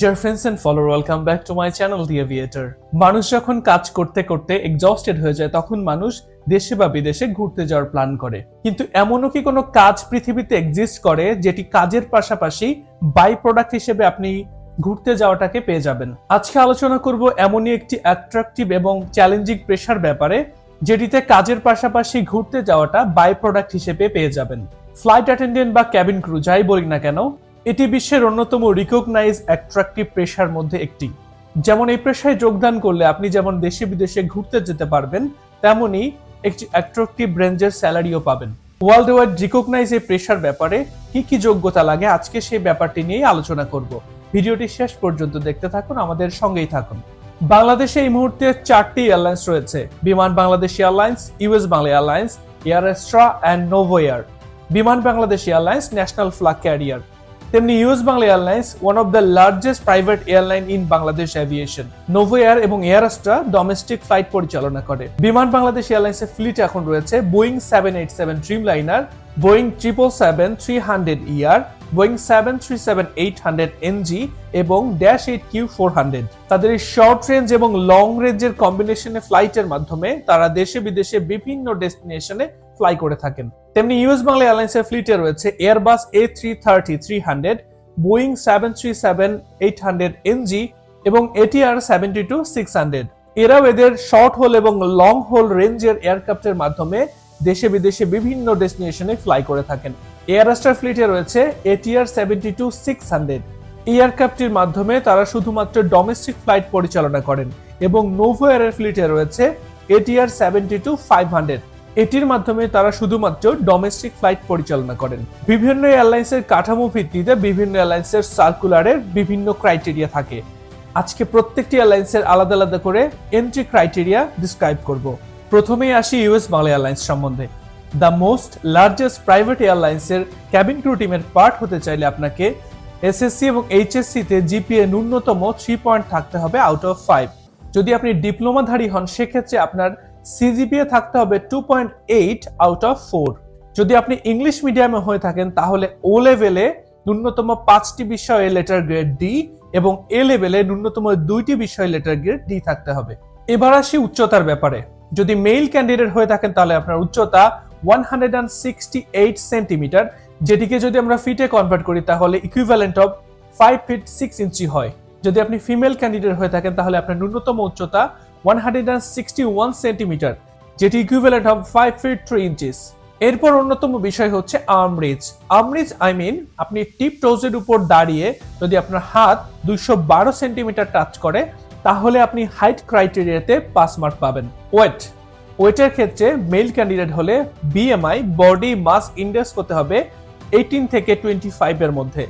Dear friends and follower, welcome back to my channel, The Aviator. মানুষ যখন কাজ করতে করতে এক্সস্টেড হয়ে যায় তখন মানুষ দেশে বা বিদেশে ঘুরতে যাওয়ার প্ল্যান করে। কিন্তু এমনও কি কোনো কাজ পৃথিবীতে এক্সিস্ট করে যেটি কাজের পাশাপাশি বাই প্রোডাক্ট হিসেবে আপনি ঘুরতে যাওয়াটাকে পেয়ে যাবেন? আজকে আলোচনা করব এমনই একটি অ্যাট্রাকটিভ এবং চ্যালেঞ্জিং পেশার ব্যাপারে যেটিতে কাজের পাশাপাশি ঘুরতে যাওয়াটা বাই প্রোডাক্ট হিসেবে পেয়ে যাবেন। ফ্লাইট অ্যাটেন্ডেন্ট বা ক্যাবিন ক্রু যাই বলি না কেন এটি বিশ্বের অন্যতম রিকগনাইজ অ্যাট্রাকটিভ পেশার মধ্যে একটি। যেমন এই পেশায় যোগদান করলে আপনি যেমন দেশে বিদেশে ঘুরতে যেতে পারবেন, তেমনি একটি অ্যাট্রাকটিভ রেঞ্জের স্যালারিও পাবেন। ওয়ার্ল্ড ওয়াইড রিকগনাইজ এই পেশার ব্যাপারে কি কি যোগ্যতা লাগে, আজকে সেই ব্যাপারটি নিয়ে আলোচনা করব। ভিডিওটি শেষ পর্যন্ত দেখতে থাকুন, আমাদের সঙ্গেই থাকুন। বাংলাদেশে এই মুহূর্তে চারটি এয়ারলাইন্স রয়েছে। Biman Bangladesh Airlines US Bangla Airlines, Air Astra and Novo Air Biman Bangladesh Airlines, national flag carrier. তেমনি US Bangla Airlines one of the largest private airline in Bangladesh aviation Novo Air এবং Airastra domestic flight পরিচালনা করে। বিমান বাংলাদেশ এয়ারলাইন্সের fleet এখন রয়েছে Boeing seven eight seven Dreamliner Boeing triple seven three hundred ER Boeing seven three seven eight hundred NG এবং dash eight Q four hundred তাদের এই শর্ট রেঞ্জ এবং লং রেঞ্জের কম্বিনেশনে ফ্লাইটের মাধ্যমে তারা দেশে বিদেশে বিভিন্ন ডেস্টিনেশনে ফ্লাই করে থাকেন। তেমনি ইউএস বাংলা এয়ারলাইন্সের ফ্লিটে রয়েছে Airbus A three thirty three hundred Boeing seven three seven eight hundred NG এবং ATR seventy two six hundred এরাও এদের শর্ট হোল এবং লং হোল রেঞ্জের এয়ারক্রাফটের মাধ্যমে দেশে বিদেশে বিভিন্ন ডেস্টিনেশনে ফ্লাই করে থাকেন। এয়ারস্টার ফ্লিটে রয়েছে ATR seventy two six hundred. এই এয়ারক্রাফটটির মাধ্যমে তারা শুধুমাত্র ডোমেস্টিক ফ্লাইট পরিচালনা করেন এবং নোভো এয়ারের ফ্লিটে রয়েছে ATR seventy two five hundred. এটির মাধ্যমে তারা শুধুমাত্র ডোমেস্টিক ফ্লাইট পরিচালনা করেন। বিভিন্ন এয়ারলাইন্সের কাঠামো ভিত্তিতে বিভিন্ন এয়ারলাইন্সের সার্কুলারের বিভিন্ন ক্রাইটেরিয়া থাকে। আজকে প্রত্যেকটি এয়ারলাইন্সের আলাদা আলাদা করে এন্ট্রি ক্রাইটেরিয়া ডিসক্রাইব করব। প্রথমেই আসি ইউএস বাংলা এয়ারলাইন্স সম্বন্ধে। দ্য মোস্ট লার্জেস্ট প্রাইভেট এয়ারলাইন্সের ক্যাবিন ক্রু টিমের পার্ট হতে চাইলে আপনাকে এসএসসি এবং এইচএসসি তে জিপিএ ন্যূনতম থ্রি পয়েন্ট থাকতে হবে আউট অফ ফাইভ যদি আপনি ডিপ্লোমাধারী হন, সেক্ষেত্রে আপনার সিজিপিএ থাকতে হবে two point eight out of four যদি আপনি ইংলিশ মিডিয়ামে হয়ে থাকেন, তাহলে ও লেভেলে ন্যূনতম পাঁচটি বিষয়ে লেটার গ্রেড ডি এবং এ লেভেলে ন্যূনতম দুইটি বিষয়ে লেটার গ্রেড ডি থাকতে হবে। এবার আসি উচ্চতার ব্যাপারে। যদি মেইল ক্যান্ডিডেট হয়ে থাকেন, তাহলে আপনার উচ্চতা one hundred and sixty eight centimetre যেটিকে যদি আমরা ফিটে কনভার্ট করি, তাহলে equivalent of five feet six inch হয়। যদি আপনি ফিমেল ক্যান্ডিডেট হয়ে থাকেন, তাহলে আপনার ন্যূনতম উচ্চতা one hundred and sixty one centimetre যেটি equivalent of five feet three inches এরপর অন্যতম বিষয় হচ্ছে আর্মরিজ আমরিজ আই মিন আপনি টিপ টোজের উপর দাঁড়িয়ে যদি আপনার হাত দুইশো বারো সেন্টিমিটার টাচ করে, তাহলে আপনি হাইট ক্রাইটেরিয়াতে পাস মার্ক পাবেন। ওয়েট ওয়েটের ক্ষেত্রে মেল ক্যান্ডিডেট হলে বিএমআই বডি মাস ইন্ডেক্স হতে হবে এইটিন থেকে টোয়েন্টি ফাইভের মধ্যে।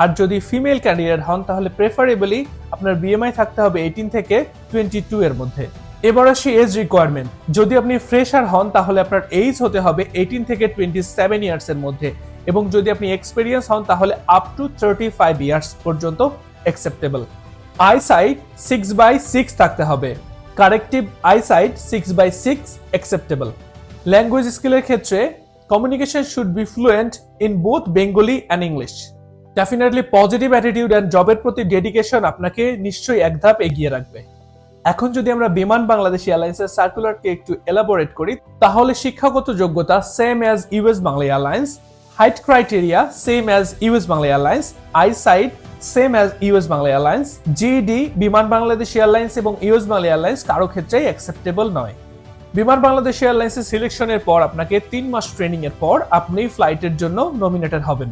আর যদি ফিমেল ক্যান্ডিডেট হন, তাহলে প্রেফারেবলি আপনার বিএমআই থাকতে হবে এইটিন থেকে টোয়েন্টি টু এর মধ্যে। এবার আসি এজ রিকোয়ারমেন্ট যদি আপনি ফ্রেশার হন, তাহলে আপনার এইজ হতে হবে এইটিন থেকে টোয়েন্টি সেভেন ইয়ার্স এর মধ্যে। এবং যদি আপনি এক্সপিরিয়েন্স হন, তাহলে up to thirty five years পর্যন্ত acceptable eyesight six by six থাকতে হবে। Corrective eyesight six by six acceptable language স্কিলের ক্ষেত্রে communication should be fluent in both Bengali and English definitely positive attitude and জবের প্রতি dedication আপনাকে নিশ্চয়ই এক ধাপ এগিয়ে রাখবে। এখন যদি আমরা বিমান বাংলাদেশ এয়ারলাইন্সের সার্কুলারকে একটু এলাবোরেট করি, তাহলে শিক্ষাগত যোগ্যতা same as US Bangla Airlines height criteria same as US Bangla Airlines eyesight same as US Bangla Airlines GD Biman Bangladesh Airlines এবং ইউএস বাংলা এয়ারলাইন্স কারও ক্ষেত্রেই অ্যাকসেপ্টেবল নয়। বিমান বাংলাদেশ এয়ারলাইন্সের সিলেকশনের পর আপনাকে তিন মাস ট্রেনিং এর পর আপনি ফ্লাইটের জন্য নমিনেটেড হবেন।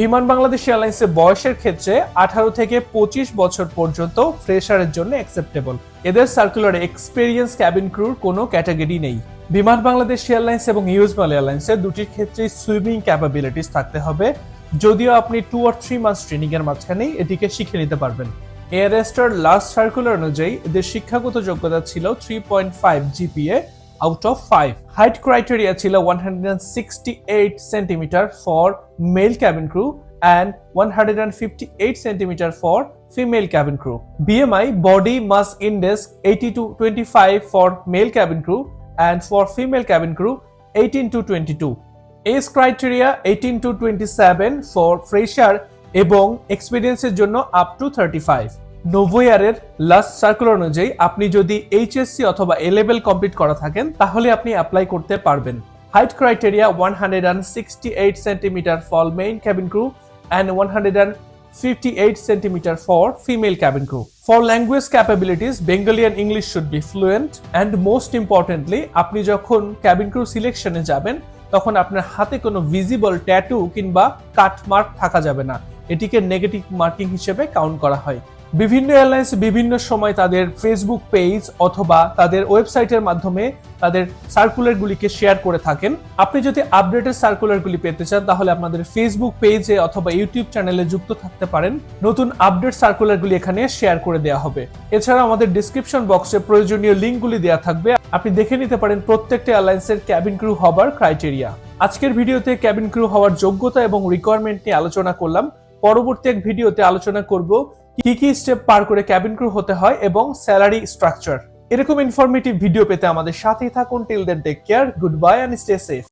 বিমান বাংলাদেশ এয়ারলাইন্সের বয়সের ক্ষেত্রে আঠারো থেকে পঁচিশ বছর পর্যন্ত ফ্রেশারের জন্য অ্যাকসেপ্টেবল এদের সার্কুলারে এক্সপেরিয়েন্স ক্যাবিন ক্রুর কোনো ক্যাটাগরি নেই। বিমান বাংলাদেশ এয়ারলাইন্স এবং ইউএস বাংলা এয়ারলাইন্সের দুটির ক্ষেত্রেই সুইমিং ক্যাপাবিলিটিস থাকতে হবে। যদিও আপনি two or three months training এর মাঝখানেই এটিকে শিখে নিতে পারবেন। এয়ারএস্টার লাস্ট সার্কুলার অনুযায়ী এদের শিক্ষাগত যোগ্যতা ছিল three point five GPA out of five height criteria ছিল one hundred sixty eight centimetre for male cabin crew and one hundred and fifty eight centimetre for female cabin crew. BMI body mass index 80 to 25 for male cabin crew and for female cabin crew 18 to 22. Criteria criteria 18 to 27 for fresher এবং এক্সপিরিয়েন্সের জন্য up to thirty five নোভোয়ারের last circular অনুযায়ী আপনি যদি HSC অথবা এ level complete করা থাকেন তাহলে আপনি অ্যাপ্লাই করতে পারবেন height criteria one hundred and sixty eight centimetre for main cabin crew and one hundred and 58 centimeter for female cabin crew. For language capabilities, Bengali and English should be fluent and most importantly, আপনি যখন cabin crew সিলেকশনে যাবেন তখন আপনার হাতে কোনো visible tattoo কিংবা কাট mark থাকা যাবে না। এটিকে নেগেটিভ মার্কিং হিসেবে কাউন্ট করা হয়। বিভিন্ন এয়ারলাইন্স বিভিন্ন সময় তাদের ফেসবুক পেজ অথবা তাদের ওয়েবসাইটের মাধ্যমে তাদের সার্কুলারগুলিকে শেয়ার করে থাকেন। আপনি যদি আপডেটেড সার্কুলারগুলি পেতে চান, তাহলে আপনাদের ফেসবুক পেজে অথবা ইউটিউব চ্যানেলে যুক্ত থাকতে পারেন। নতুন আপডেট সার্কুলারগুলি এখানে শেয়ার করে দেওয়া হবে। এছাড়া আমাদের ডিসক্রিপশন বক্সে প্রয়োজনীয় লিঙ্কগুলি দেওয়া থাকবে। আপনি দেখে নিতে পারেন প্রত্যেকটা এয়ারলাইন্সের ক্যাবিন ক্রু হবার ক্রাইটেরিয়া আজকের ভিডিওতে ক্যাবিন ক্রু হওয়ার যোগ্যতা এবং রিকোয়ারমেন্ট নিয়ে আলোচনা করলাম। পরবর্তী এক ভিডিওতে আলোচনা করব কি কি স্টেপ পার করে ক্যাবিন ক্রু হতে হয় এবং স্যালারি স্ট্রাকচার এরকম ইনফরমেটিভ ভিডিও পেতে আমাদের সাথেই থাকুন। Till then take care good bye and stay safe